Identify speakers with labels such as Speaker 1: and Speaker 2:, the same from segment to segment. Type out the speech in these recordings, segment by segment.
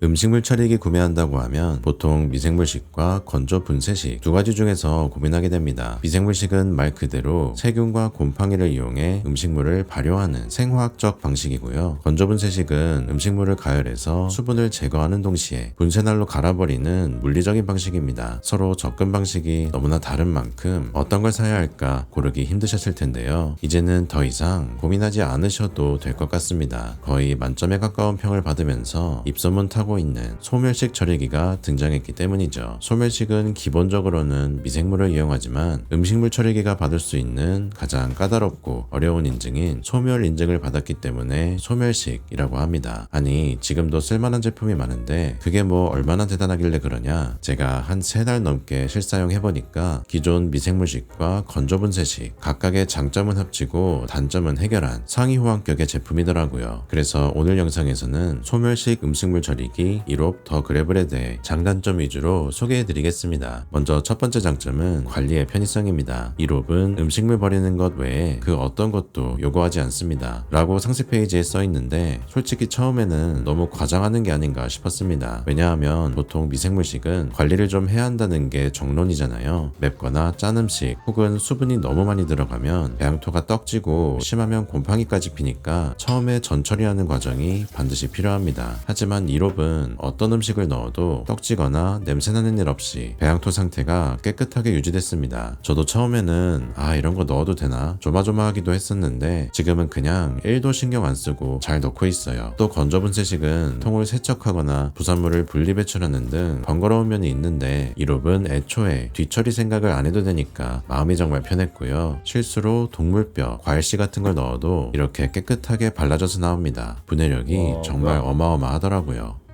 Speaker 1: 음식물 처리기 구매한다고 하면 보통 미생물식과 건조 분쇄식 두 가지 중에서 고민하게 됩니다. 미생물식은 말 그대로 세균과 곰팡이를 이용해 음식물을 발효하는 생화학적 방식이고요. 건조 분쇄식은 음식물을 가열해서 수분을 제거하는 동시에 분쇄날로 갈아버리는 물리적인 방식입니다. 서로 접근 방식이 너무나 다른 만큼 어떤 걸 사야 할까 고르기 힘드셨을 텐데요. 이제는 더 이상 고민하지 않으셔도 될 것 같습니다. 거의 만점에 가까운 평을 받으면서 입소문 타고 있는 소멸식 처리기가 등장했기 때문이죠. 소멸식은 기본적으로는 미생물을 이용하지만 음식물 처리기가 받을 수 있는 가장 까다롭고 어려운 인증인 소멸 인증을 받았기 때문에 소멸식이라고 합니다. 아니 지금도 쓸만한 제품이 많은데 그게 뭐 얼마나 대단하길래 그러냐 제가 한 세 달 넘게 실사용해보니까 기존 미생물식과 건조분쇄식 각각의 장점은 합치고 단점은 해결한 상위 호환격의 제품이더라고요. 그래서 오늘 영상에서는 소멸식 음식물 처리기 1롭 더 그래블에 대해 장단점 위주로 소개해드리겠습니다. 먼저 첫 번째 장점은 관리의 편의성입니다. 1롭은 음식물 버리는 것 외에 그 어떤 것도 요구하지 않습니다. 라고 상세 페이지에 써 있는데 솔직히 처음에는 너무 과장하는 게 아닌가 싶었습니다. 왜냐하면 보통 미생물식은 관리를 좀 해야 한다는 게 정론이잖아요. 맵거나 짠 음식 혹은 수분이 너무 많이 들어가면 배양토가 떡지고 심하면 곰팡이까지 피니까 처음에 전처리하는 과정이 반드시 필요합니다. 하지만 1롭은 어떤 음식을 넣어도 떡지거나 냄새나는 일 없이 배양토 상태가 깨끗하게 유지됐습니다. 저도 처음에는 아 이런 거 넣어도 되나 조마조마하기도 했었는데 지금은 그냥 1도 신경 안 쓰고 잘 넣고 있어요. 또 건조분쇄식은 통을 세척하거나 부산물을 분리 배출하는 등 번거로운 면이 있는데 1롭은 애초에 뒤처리 생각을 안 해도 되니까 마음이 정말 편했고요. 실수로 동물뼈, 과일씨 같은 걸 넣어도 이렇게 깨끗하게 발라져서 나옵니다. 분해력이
Speaker 2: 와,
Speaker 1: 정말. 어마어마하더라고요.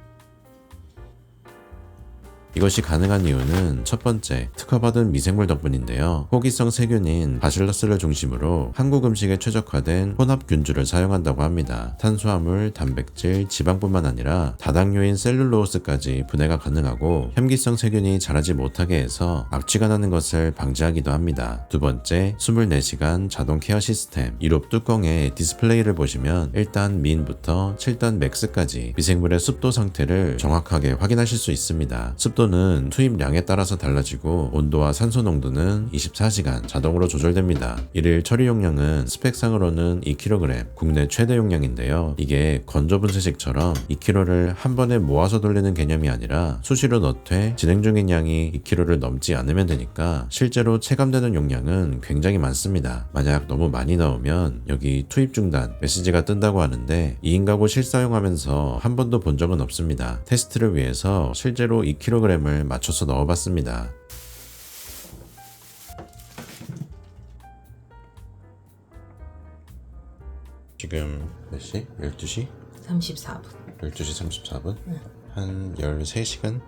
Speaker 1: 이것이 가능한 이유는 첫 번째, 특허받은 미생물 덕분인데요. 호기성 세균인 바실러스를 중심으로 한국 음식에 최적화된 혼합균주를 사용한다고 합니다. 탄수화물, 단백질, 지방뿐만 아니라 다당류인 셀룰로스까지 분해가 가능하고 혐기성 세균이 자라지 못하게 해서 악취가 나는 것을 방지하기도 합니다. 두 번째, 24시간 자동 케어 시스템. 1롭 뚜껑에 디스플레이를 보시면 1단 민부터 7단 맥스까지 미생물의 습도 상태를 정확하게 확인하실 수 있습니다. 습도 는 투입량에 따라서 달라지고 온도와 산소 농도는 24시간 자동으로 조절됩니다. 일일 처리 용량은 스펙상으로는 2kg, 국내 최대 용량인데요. 이게 건조 분쇄식처럼 2kg를 한 번에 모아서 돌리는 개념이 아니라 수시로 넣되 진행 중인 양이 2kg를 넘지 않으면 되니까 실제로 체감되는 용량은 굉장히 많습니다. 만약 너무 많이 넣으면 여기 투입 중단 메시지가 뜬다고 하는데 2인 가구 실사용하면서 한 번도 본 적은 없습니다. 테스트를 위해서 실제로 2kg 을 맞춰서 넣어봤습니다. 지금 몇 시? 12시?
Speaker 3: 34분.
Speaker 1: 12시 34분? 한 13시간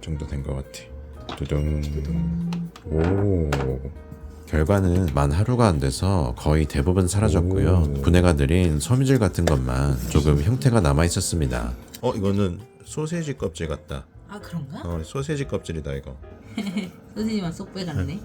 Speaker 1: 정도 된 것 같아. 두둥. 오. 결과는 만 하루가 안 돼서 거의 대부분 사라졌고요. 분해가 느린 섬유질 같은 것만 조금 형태가 남아 있었습니다. 어, 이거는 소세지 껍질 같다.
Speaker 3: 아 그런가?
Speaker 1: 어, 소세지 껍질이다 이거.
Speaker 3: 소시지만 쏙 빼갔네.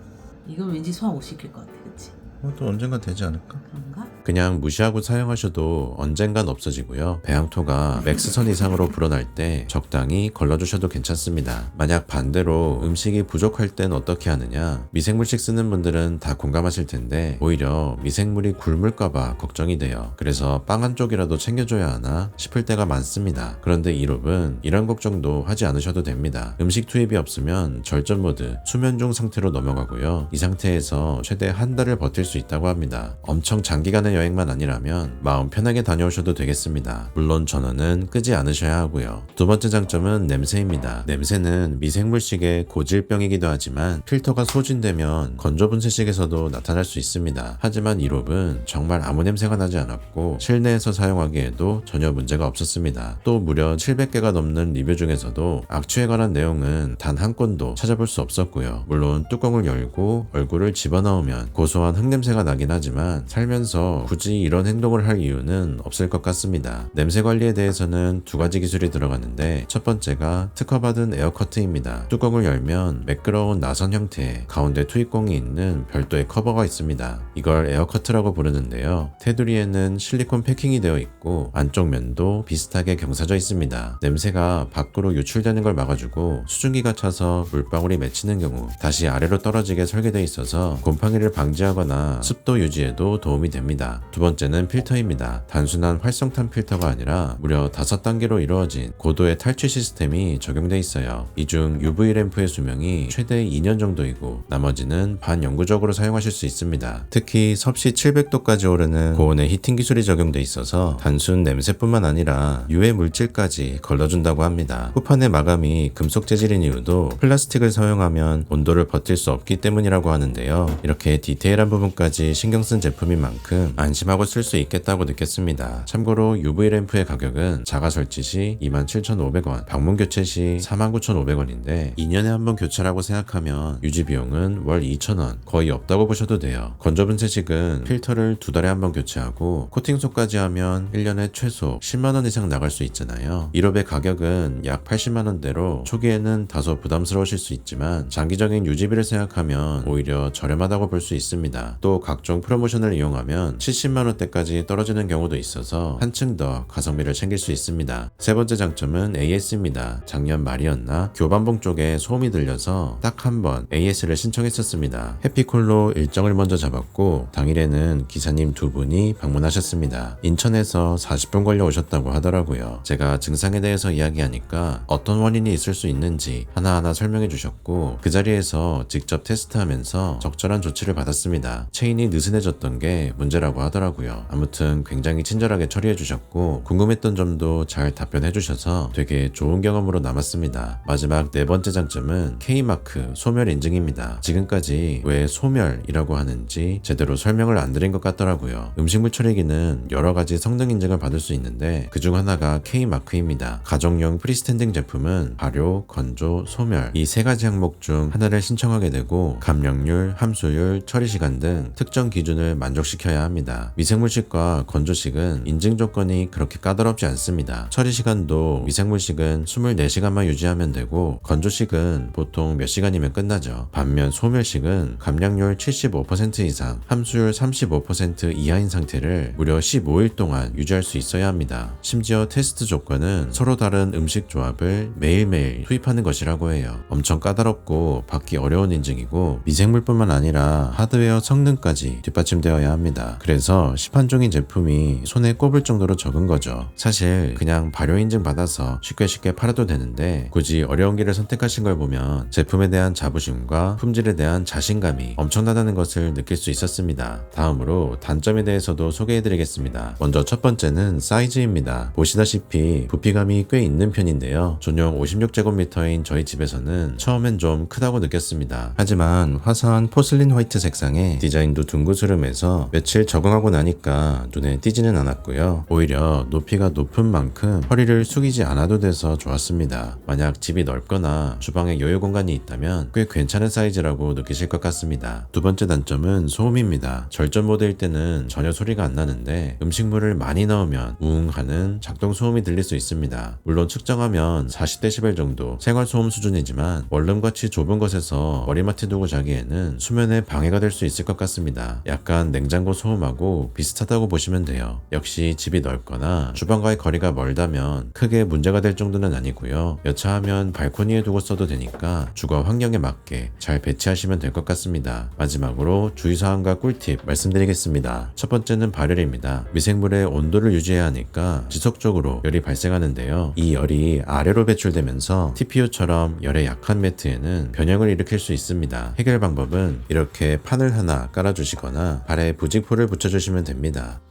Speaker 3: 이건 왠지 소화 못 시킬 것 같아, 그렇지?
Speaker 1: 어, 또 언젠가 되지 않을까?
Speaker 3: 그런가?
Speaker 1: 그냥 무시하고 사용하셔도 언젠간 없어지고요. 배양토가 맥스선 이상으로 불어날 때 적당히 걸러주셔도 괜찮습니다. 만약 반대로 음식이 부족할 땐 어떻게 하느냐? 미생물식 쓰는 분들은 다 공감하실 텐데 오히려 미생물이 굶을까봐 걱정이 돼요. 그래서 빵 한 쪽이라도 챙겨줘야 하나 싶을 때가 많습니다. 그런데 이롭은 이런 걱정도 하지 않으셔도 됩니다. 음식 투입이 없으면 절전 모드, 수면 중 상태로 넘어가고요. 이 상태에서 최대 한 달을 버틸 수 있다고 합니다. 엄청 장기간의 여행만 아니라면 마음 편하게 다녀오셔도 되겠습니다. 물론 전원은 끄지 않으셔야 하고요. 두 번째 장점은 냄새입니다. 냄새는 미생물식의 고질병이기도 하지만 필터가 소진되면 건조 분쇄식에서도 나타날 수 있습니다. 하지만 이롭은 정말 아무 냄새가 나지 않았고 실내에서 사용하기에도 전혀 문제가 없었습니다. 또 무려 700개가 넘는 리뷰 중에서도 악취에 관한 내용은 단 한 건도 찾아볼 수 없었고요. 물론 뚜껑을 열고 얼굴을 집어넣으면 고소한 흙냄새가 나긴 하지만 살면서 굳이 이런 행동을 할 이유는 없을 것 같습니다. 냄새 관리에 대해서는 두 가지 기술이 들어가는데 첫 번째가 특허받은 에어커트입니다. 뚜껑을 열면 매끄러운 나선 형태의 가운데 투입공이 있는 별도의 커버가 있습니다. 이걸 에어커트라고 부르는데요. 테두리에는 실리콘 패킹이 되어 있고 안쪽 면도 비슷하게 경사져 있습니다. 냄새가 밖으로 유출되는 걸 막아주고 수증기가 차서 물방울이 맺히는 경우 다시 아래로 떨어지게 설계되어 있어서 곰팡이를 방지하거나 습도 유지에도 도움이 됩니다. 두 번째는 필터입니다. 단순한 활성탄 필터가 아니라 무려 5단계로 이루어진 고도의 탈취 시스템이 적용돼 있어요. 이 중 UV 램프의 수명이 최대 2년 정도이고 나머지는 반영구적으로 사용하실 수 있습니다. 특히 섭씨 700도까지 오르는 고온의 히팅 기술이 적용돼 있어서 단순 냄새뿐만 아니라 유해 물질까지 걸러준다고 합니다. 후판의 마감이 금속 재질인 이유도 플라스틱을 사용하면 온도를 버틸 수 없기 때문이라고 하는데요. 이렇게 디테일한 부분까지 신경 쓴 제품인 만큼 안심하고 쓸 수 있겠다고 느꼈습니다. 참고로 UV 램프의 가격은 자가 설치 시 27,500원, 방문 교체 시 49,500원인데 2년에 한 번 교체라고 생각하면 유지 비용은 월 2,000원 거의 없다고 보셔도 돼요. 건조 분쇄식은 필터를 두 달에 한 번 교체하고 코팅소까지 하면 1년에 최소 10만 원 이상 나갈 수 있잖아요. 1업의 가격은 약 80만 원대로 초기에는 다소 부담스러우실 수 있지만 장기적인 유지비를 생각하면 오히려 저렴하다고 볼 수 있습니다. 또 각종 프로모션을 이용하면 70만 원대까지 떨어지는 경우도 있어서 한층 더 가성비를 챙길 수 있습니다. 세 번째 장점은 AS입니다. 작년 말이었나 교반봉 쪽에 소음이 들려서 딱 한 번 AS를 신청했었습니다. 해피콜로 일정을 먼저 잡았고 당일에는 기사님 두 분이 방문하셨습니다. 인천에서 40분 걸려 오셨다고 하더라고요. 제가 증상에 대해서 이야기하니까 어떤 원인이 있을 수 있는지 하나하나 설명해 주셨고 그 자리에서 직접 테스트하면서 적절한 조치를 받았습니다. 체인이 느슨해졌던 게 문제라고 하더라고요. 아무튼 굉장히 친절하게 처리해 주셨고 궁금했던 점도 잘 답변해 주셔서 되게 좋은 경험으로 남았습니다. 마지막 네 번째 장점은 K마크 소멸 인증입니다. 지금까지 왜 소멸이라고 하는지 제대로 설명을 안 드린 것 같더라고요. 음식물 처리기는 여러 가지 성능 인증을 받을 수 있는데 그중 하나가 K마크입니다. 가정용 프리스탠딩 제품은 발효, 건조, 소멸 이 세 가지 항목 중 하나를 신청하게 되고 감량률, 함수율, 처리 시간 등 특정 기준을 만족시켜야 합니다. 미생물식과 건조식은 인증 조건이 그렇게 까다롭지 않습니다. 처리 시간도 미생물식은 24시간만 유지하면 되고 건조식은 보통 몇 시간이면 끝나죠. 반면 소멸식은 감량률 75% 이상, 함수율 35% 이하인 상태를 무려 15일 동안 유지할 수 있어야 합니다. 심지어 테스트 조건은 서로 다른 음식 조합을 매일매일 투입하는 것이라고 해요. 엄청 까다롭고 받기 어려운 인증이고 미생물뿐만 아니라 하드웨어 성능까지 뒷받침되어야 합니다. 그래 서 시판종인 제품이 손에 꼽을 정도로 적은 거죠. 사실 그냥 발효 인증 받아서 쉽게 쉽게 팔아도 되는데 굳이 어려운 길을 선택하신 걸 보면 제품에 대한 자부심과 품질에 대한 자신감이 엄청나다는 것을 느낄 수 있었습니다. 다음으로 단점에 대해서도 소개해드리겠습니다. 먼저 첫 번째는 사이즈입니다. 보시다시피 부피감이 꽤 있는 편인데요. 전용 56제곱미터인 저희 집에서는 처음엔 좀 크다고 느꼈습니다. 하지만 화사한 포슬린 화이트 색상에 디자인도 둥그스름해서 며칠 적응 하고 나니까 눈에 띄지는 않았고요. 오히려 높이가 높은 만큼 허리를 숙이지 않아도 돼서 좋았습니다. 만약 집이 넓거나 주방에 여유 공간이 있다면 꽤 괜찮은 사이즈라고 느끼실 것 같습니다. 두 번째 단점은 소음입니다. 절전 모드일 때는 전혀 소리가 안 나는데 음식물을 많이 넣으면 우웅 하는 작동 소음이 들릴 수 있습니다. 물론 측정하면 40dB 정도 생활 소음 수준이지만 원룸같이 좁은 곳에서 머리맡에 두고 자기에는 수면에 방해가 될 수 있을 것 같습니다. 약간 냉장고 소음하고 비슷하다고 보시면 돼요. 역시 집이 넓거나 주방과의 거리가 멀다면 크게 문제가 될 정도는 아니고요. 여차하면 발코니에 두고 써도 되니까 주거 환경에 맞게 잘 배치하시면 될 것 같습니다. 마지막으로 주의사항과 꿀팁 말씀드리겠습니다. 첫 번째는 발열입니다. 미생물의 온도를 유지해야 하니까 지속적으로 열이 발생하는데요. 이 열이 아래로 배출되면서 TPU처럼 열에 약한 매트에는 변형을 일으킬 수 있습니다. 해결 방법은 이렇게 판을 하나 깔아주시거나 발에 부직포를 붙여 주시면 됩니다.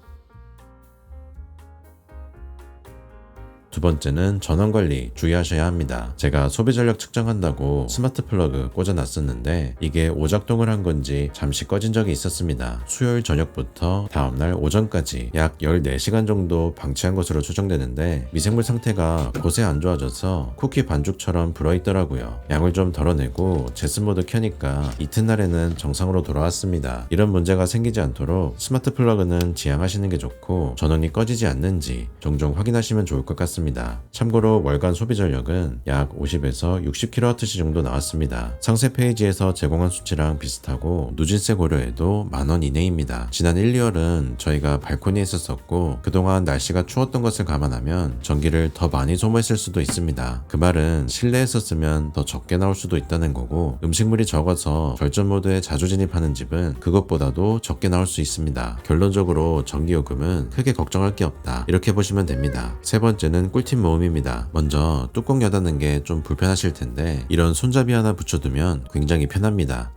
Speaker 1: 두 번째는 전원 관리 주의하셔야 합니다. 제가 소비 전력 측정한다고 스마트 플러그 꽂아놨었는데 이게 오작동을 한 건지 잠시 꺼진 적이 있었습니다. 수요일 저녁부터 다음날 오전까지 약 14시간 정도 방치한 것으로 추정되는데 미생물 상태가 곳에 안 좋아져서 쿠키 반죽처럼 불어있더라고요. 양을 좀 덜어내고 제스 모드 켜니까 이튿날에는 정상으로 돌아왔습니다. 이런 문제가 생기지 않도록 스마트 플러그는 지양하시는 게 좋고 전원이 꺼지지 않는지 종종 확인하시면 좋을 것 같습니다. 참고로 월간 소비 전력은 약 50에서 60kWh 정도 나왔습니다. 상세 페이지에서 제공한 수치랑 비슷하고 누진세 고려해도 만원 이내입니다. 지난 1, 2월은 저희가 발코니에 있었었고 그동안 날씨가 추웠던 것을 감안하면 전기를 더 많이 소모했을 수도 있습니다. 그 말은 실내에 썼으면 더 적게 나올 수도 있다는 거고 음식물이 적어서 절전 모드에 자주 진입하는 집은 그것보다도 적게 나올 수 있습니다. 결론적으로 전기요금은 크게 걱정할 게 없다. 이렇게 보시면 됩니다. 세 번째는 꿀팁 모음입니다. 먼저 뚜껑 여닫는 게 좀 불편하실 텐데 이런 손잡이 하나 붙여두면 굉장히 편합니다.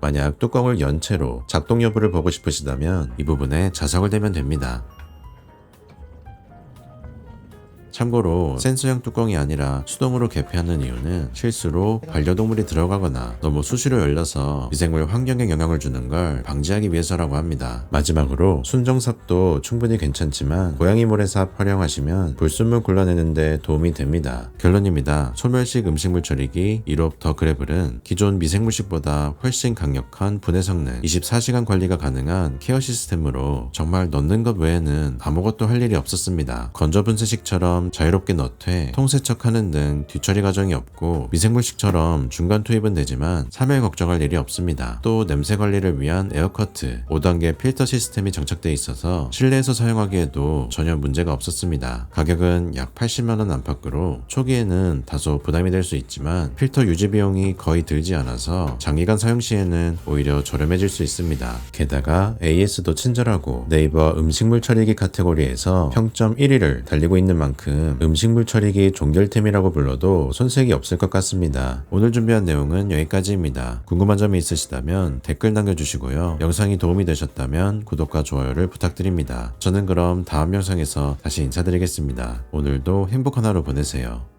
Speaker 1: 만약 뚜껑을 연 채로 작동 여부를 보고 싶으시다면 이 부분에 자석을 대면 됩니다. 참고로 센서형 뚜껑이 아니라 수동으로 개폐하는 이유는 실수로 반려동물이 들어가거나 너무 수시로 열려서 미생물 환경에 영향을 주는 걸 방지하기 위해서라고 합니다. 마지막으로 순정삽도 충분히 괜찮지만 고양이 모래삽 활용하시면 불순물 골라내는데 도움이 됩니다. 결론입니다. 소멸식 음식물 처리기 1홉 더 그래블은 기존 미생물식보다 훨씬 강력한 분해 성능, 24시간 관리가 가능한 케어 시스템으로 정말 넣는 것 외에는 아무것도 할 일이 없었습니다. 건조 분쇄식처럼 자유롭게 넣되 통세척하는 등 뒤처리 과정이 없고 미생물식처럼 중간 투입은 되지만 3일 걱정할 일이 없습니다. 또 냄새 관리를 위한 에어커트 5단계 필터 시스템이 장착돼 있어서 실내에서 사용하기에도 전혀 문제가 없었습니다. 가격은 약 80만원 안팎으로 초기에는 다소 부담이 될 수 있지만 필터 유지 비용이 거의 들지 않아서 장기간 사용 시에는 오히려 저렴해질 수 있습니다. 게다가 AS도 친절하고 네이버 음식물 처리기 카테고리에서 평점 1위를 달리고 있는 만큼 음식물 처리기 종결템이라고 불러도 손색이 없을 것 같습니다. 오늘 준비한 내용은 여기까지입니다. 궁금한 점이 있으시다면 댓글 남겨주시고요. 영상이 도움이 되셨다면 구독과 좋아요를 부탁드립니다. 저는 그럼 다음 영상에서 다시 인사드리겠습니다. 오늘도 행복한 하루 보내세요.